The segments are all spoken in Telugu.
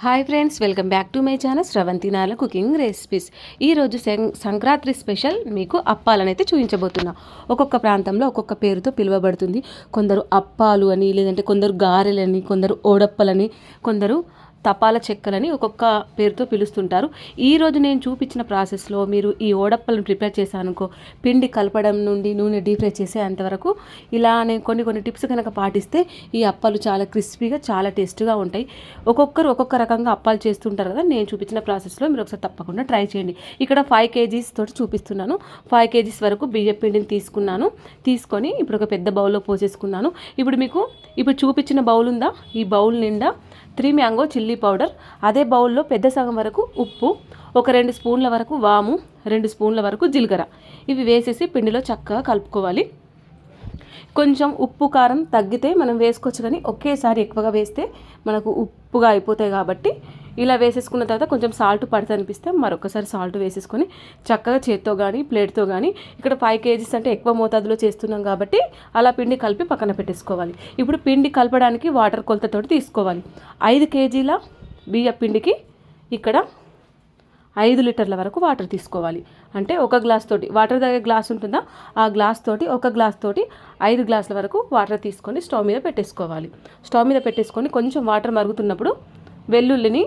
Hi friends welcome back to my channel శ్రవంతినాల cooking recipes ఈరోజు సం- సంక్రాంతి స్పెషల్ మీకు అప్పాలనైతే చూపించబోతున్నా. ఒక్కొక్క ప్రాంతంలో ఒక్కొక్క పేరుతో పిలువబడుతుంది. కొందరు అప్పాలు అని లేదంటే కొందరు గారెలని కొందరు ఓడప్పలని కొందరు తపాల చెక్కలని ఒక్కొక్క పేరుతో పిలుస్తుంటారు. ఈరోజు నేను చూపించిన ప్రాసెస్లో మీరు ఈ ఓడప్పలను ప్రిపేర్ చేశానుకో పిండి కలపడం నుండి నూనె డీప్ ఫ్రై చేసే అంతవరకు ఇలా నేను కొన్ని కొన్ని టిప్స్ కనుక పాటిస్తే ఈ అప్పాలు చాలా క్రిస్పీగా చాలా టేస్ట్గా ఉంటాయి. ఒక్కొక్కరు ఒక్కొక్క రకంగా అప్పాలు చేస్తుంటారు కదా నేను చూపించిన ప్రాసెస్లో మీరు ఒకసారి తప్పకుండా ట్రై చేయండి. ఇక్కడ ఫైవ్ కేజీస్ తోటి చూపిస్తున్నాను. ఫైవ్ కేజీస్ వరకు బియ్య పిండిని తీసుకున్నాను. తీసుకొని ఇప్పుడు ఒక పెద్ద బౌల్లో పోసేసుకున్నాను. ఇప్పుడు మీకు ఇప్పుడు చూపించిన బౌల్ ఉందా? ఈ బౌల్ నిండా త్రీ మ్యాంగో చిల్లీ పౌడర్ అదే బౌల్లో పెద్ద సగం వరకు ఉప్పు ఒక రెండు స్పూన్ల వరకు వాము రెండు స్పూన్ల వరకు జీలకర్ర. ఇవి వేసేసి పిండిలో చక్కగా కలుపుకోవాలి. కొంచెం ఉప్పు కారం తగ్గితే మనం వేసుకోవచ్చు కానీ ఒకేసారి ఎక్కువగా వేస్తే మనకు ఉప్పుగా అయిపోతాయి కాబట్టి ఇలా వేసేసుకున్న తర్వాత కొంచెం సాల్ట్ పడితే అనిపిస్తే మరొకసారి సాల్ట్ వేసేసుకొని చక్కగా చేత్తో కానీ ప్లేట్తో కానీ ఇక్కడ ఫైవ్ కేజీస్ అంటే ఎక్కువ మోతాదులో చేస్తున్నాం కాబట్టి అలా పిండి కలిపి పక్కన పెట్టేసుకోవాలి. ఇప్పుడు పిండి కలపడానికి వాటర్ కొలతతోటి తీసుకోవాలి. ఐదు కేజీల బియ్య పిండికి ఇక్కడ ఐదు లీటర్ల వరకు వాటర్ తీసుకోవాలి. అంటే ఒక గ్లాస్ తోటి వాటర్ తాగే గ్లాస్ ఉంటుందా? ఆ గ్లాస్ తోటి ఒక గ్లాస్ తోటి ఐదు గ్లాసుల వరకు వాటర్ తీసుకొని స్టవ్ మీద పెట్టేసుకోవాలి. స్టవ్ మీద పెట్టేసుకొని కొంచెం వాటర్ మరుగుతున్నప్పుడు వెల్లుల్లిని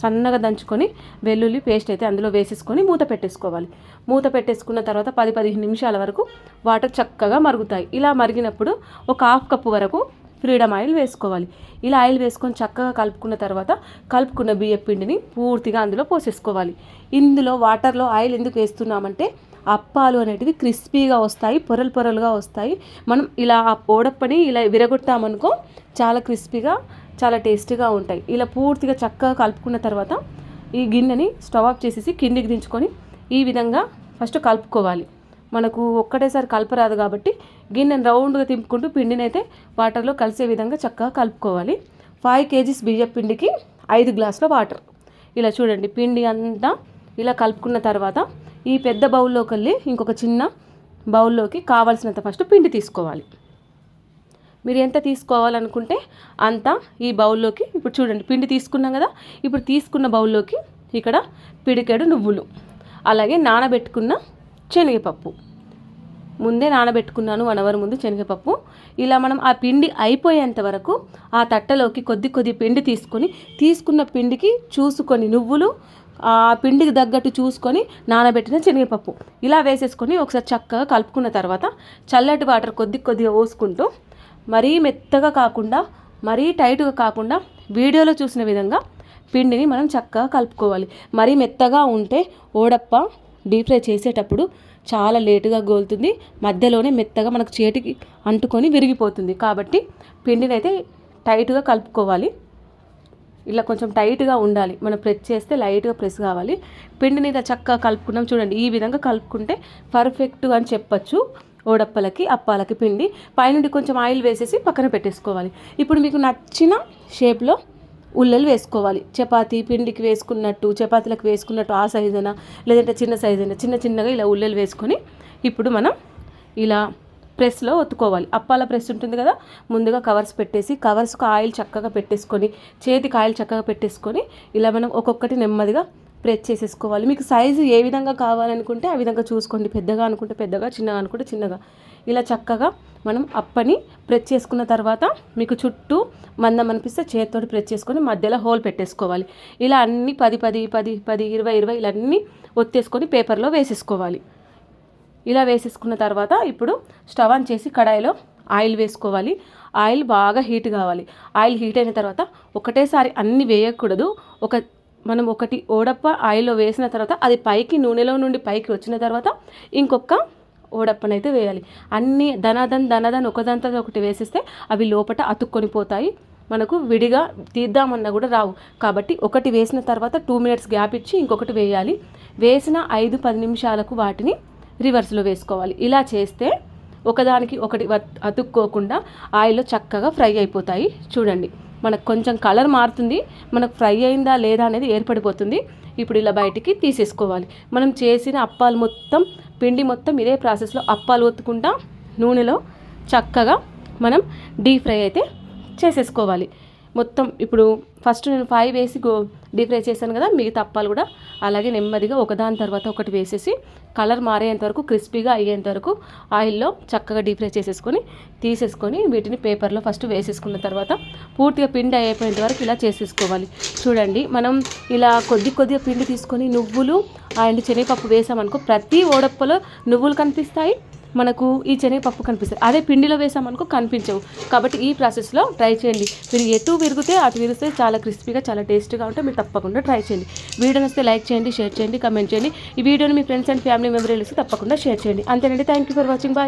సన్నగా దంచుకొని వెల్లుల్లి పేస్ట్ అయితే అందులో వేసేసుకొని మూత పెట్టేసుకోవాలి. మూత పెట్టేసుకున్న తర్వాత పది పదిహేను నిమిషాల వరకు వాటర్ చక్కగా మరుగుతాయి. ఇలా మరిగినప్పుడు ఒక హాఫ్ కప్పు వరకు ఫ్రీడమ్ ఆయిల్ వేసుకోవాలి. ఇలా ఆయిల్ వేసుకొని చక్కగా కలుపుకున్న తర్వాత కలుపుకున్న బియ్య పిండిని పూర్తిగా అందులో పోసేసుకోవాలి. ఇందులో వాటర్లో ఆయిల్ ఎందుకు వేస్తున్నామంటే అప్పాలు అనేటివి క్రిస్పీగా వస్తాయి పొరలు పొరలుగా వస్తాయి. మనం ఇలా ఆ ఓడప్పని ఇలా విరగొట్టామనుకో చాలా క్రిస్పీగా చాలా టేస్టీగా ఉంటాయి. ఇలా పూర్తిగా చక్కగా కలుపుకున్న తర్వాత ఈ గిన్నెని స్టవ్ ఆఫ్ చేసేసి కిందికి దించుకొని ఈ విధంగా ఫస్ట్ కలుపుకోవాలి. మనకు ఒక్కటేసారి కలపరాదు కాబట్టి గిన్నెను రౌండ్గా తింపుకుంటూ పిండిని అయితే వాటర్లో కలిసే విధంగా చక్కగా కలుపుకోవాలి. ఫైవ్ కేజీస్ బియ్య పిండికి ఐదు గ్లాసుల వాటర్. ఇలా చూడండి పిండి అంతా ఇలా కలుపుకున్న తర్వాత ఈ పెద్ద బౌల్లోకి వెళ్ళి ఇంకొక చిన్న బౌల్లోకి కావాల్సినంత ఫస్ట్ పిండి తీసుకోవాలి. మీరు ఎంత తీసుకోవాలనుకుంటే అంత ఈ బౌల్లోకి ఇప్పుడు చూడండి పిండి తీసుకున్నాం కదా ఇప్పుడు తీసుకున్న బౌల్లోకి ఇక్కడ పిడికెడు నువ్వులు అలాగే నానబెట్టుకున్న శనగపప్పు. ముందే నానబెట్టుకున్నాను వన్ అవర్ ముందు శనగపప్పు. ఇలా మనం ఆ పిండి అయిపోయేంత వరకు ఆ తట్టలోకి కొద్ది కొద్ది పిండి తీసుకొని తీసుకున్న పిండికి చూసుకొని నువ్వులు ఆ పిండికి తగ్గట్టు చూసుకొని నానబెట్టిన శనగపప్పు. ఇలా వేసేసుకొని ఒకసారి చక్కగా కలుపుకున్న తర్వాత చల్లటి వాటర్ కొద్ది కొద్దిగా పోసుకుంటూ మరీ మెత్తగా కాకుండా మరీ టైట్గా కాకుండా వీడియోలో చూసిన విధంగా పిండిని మనం చక్కగా కలుపుకోవాలి. మరీ మెత్తగా ఉంటే ఓడప్ప డీప్ ఫ్రై చేసేటప్పుడు చాలా లేటుగా గోలుతుంది. మధ్యలోనే మెత్తగా మనకు చేతికి అంటుకొని విరిగిపోతుంది. కాబట్టి పిండిని అయితే టైట్గా కలుపుకోవాలి. ఇలా కొంచెం టైట్గా ఉండాలి. మనం ప్రెస్ చేస్తే లైట్గా ప్రెస్ కావాలి. పిండిని ఇలా చక్కగా కలుపుకున్నాం చూడండి. ఈ విధంగా కలుపుకుంటే పర్ఫెక్ట్ అని చెప్పచ్చు. ఓడప్పలకి అప్పాలకి పిండి పైనుండి కొంచెం ఆయిల్ వేసేసి పక్కన పెట్టేసుకోవాలి. ఇప్పుడు మీకు నచ్చిన షేప్లో ఉల్లలు వేసుకోవాలి. చపాతి పిండికి వేసుకున్నట్టు చపాతీలకు వేసుకున్నట్టు ఆ సైజున లేదంటే చిన్న సైజున చిన్న చిన్నగా ఇలా ఉల్లలు వేసుకొని ఇప్పుడు మనం ఇలా ప్రెస్లో ఒత్తుకోవాలి. అప్పాల ప్రెస్ ఉంటుంది కదా ముందుగా కవర్స్ పెట్టేసి కవర్స్కి ఆయిల్ చక్కగా పెట్టేసుకొని చేతికి ఆయిల్ చక్కగా పెట్టేసుకొని ఇలా మనం ఒక్కొక్కటి నెమ్మదిగా ప్రెస్ చేసేసుకోవాలి. మీకు సైజు ఏ విధంగా కావాలనుకుంటే ఆ విధంగా చూసుకోండి. పెద్దగా అనుకుంటే పెద్దగా చిన్నగా అనుకుంటే చిన్నగా. ఇలా చక్కగా మనం అప్పని ప్రెస్ చేసుకున్న తర్వాత మీకు చుట్టూ మందం అనిపిస్తే చేతితోటి ప్రెస్ చేసుకొని మధ్యలో హోల్ పెట్టేసుకోవాలి. ఇలా అన్ని పది పది పది పది ఇరవై ఇరవై ఇలా అన్నీ ఒత్తేసుకొని పేపర్లో వేసేసుకోవాలి. ఇలా వేసేసుకున్న తర్వాత ఇప్పుడు స్టవ్ ఆన్ చేసి కడాయిలో ఆయిల్ వేసుకోవాలి. ఆయిల్ బాగా హీట్ కావాలి. ఆయిల్ హీట్ అయిన తర్వాత ఒకటేసారి అన్ని వేయకూడదు. ఒక మనం ఒకటి ఓడప్ప ఆయిల్లో వేసిన తర్వాత అది పైకి నూనెలో నుండి పైకి వచ్చిన తర్వాత ఇంకొక ఓడప్పనైతే వేయాలి. అన్ని ధనాదన్ ధనాదన్ ఒకదంతా ఒకటి వేసేస్తే అవి లోపట అతుక్కొని పోతాయి. మనకు విడిగా తీద్దామన్నా కూడా రావు. కాబట్టి ఒకటి వేసిన తర్వాత టూ మినిట్స్ గ్యాప్ ఇచ్చి ఇంకొకటి వేయాలి. వేసిన ఐదు పది నిమిషాలకు వాటిని రివర్స్లో వేసుకోవాలి. ఇలా చేస్తే ఒకదానికి ఒకటి అతుక్కోకుండా ఆయిల్లో చక్కగా ఫ్రై అయిపోతాయి. చూడండి. మనకు కొంచెం కలర్ మారుతుంది మనకు ఫ్రై అయిందా లేదా అనేది ఏర్పడిపోతుంది. ఇప్పుడు ఇలా బయటికి తీసేసుకోవాలి. మనం చేసిన అప్పాలు మొత్తం పిండి మొత్తం ఇదే ప్రాసెస్లో అప్పాలు ఒత్తుకుంటా నూనెలో చక్కగా మనం డీప్ ఫ్రై అయితే చేసేసుకోవాలి. మొత్తం ఇప్పుడు ఫస్ట్ నేను ఫైవ్ వేసి గో డీప్ ఫ్రై చేశాను కదా మిగతా అప్పాలు కూడా అలాగే నెమ్మదిగా ఒకదాని తర్వాత ఒకటి వేసేసి కలర్ మారేంత వరకు క్రిస్పీగా అయ్యేంత వరకు ఆయిల్లో చక్కగా డీప్ ఫ్రై చేసేసుకొని తీసేసుకొని వీటిని పేపర్లో ఫస్ట్ వేసేసుకున్న తర్వాత పూర్తిగా పిండి అయిపోయేంత వరకు ఇలా చేసేసుకోవాలి. చూడండి మనం ఇలా కొద్ది కొద్దిగా పిండి తీసుకొని నువ్వులు అండ్ శనగపప్పు వేసామనుకో ప్రతి ఓడప్పలో నువ్వులు కనిపిస్తాయి. మనకు ఈ శనగపప్పు కనిపిస్తుంది. అదే పిండిలో వేసామనుకో కనిపించవు. కాబట్టి ఈ ప్రాసెస్లో ట్రై చేయండి. మీరు ఎటు విరిగితే అటు విరిస్తే చాలా క్రిస్పీగా చాలా టేస్టీగా ఉంటే మీరు తప్పకుండా ట్రై చేయండి. వీడియో వస్తే లైక్ చేయండి షేర్ చేయండి కమెంట్ చేయండి. ఈ వీడియోని మీ ఫ్రెండ్స్ అండ్ ఫ్యామిలీ మెంబర్స్ తప్పకుండా షేర్ చేయండి. అంతేనండి. Thank you for watching. Bye.